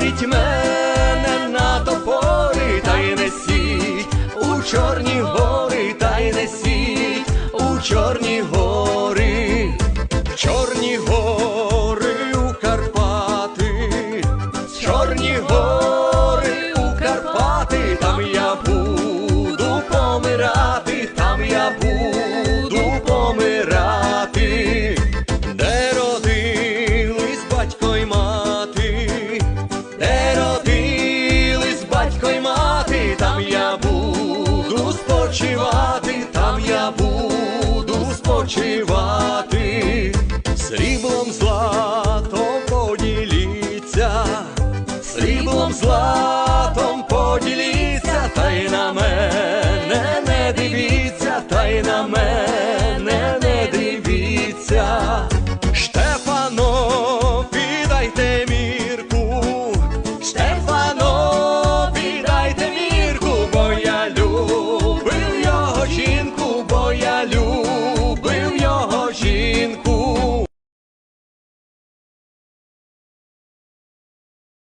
беріть мене на топори, та й несіть у чорні гори, та й несіть у чорні гори, чорні гори у Карпати, чорні гори у Карпати, там я буду помирати, там я буду помирати, де родились батько й мати, там я буду спочивати, там я буду спочивати, сріблом златом поділіться, сріблом златом поділіться, та й на мене не дивіться,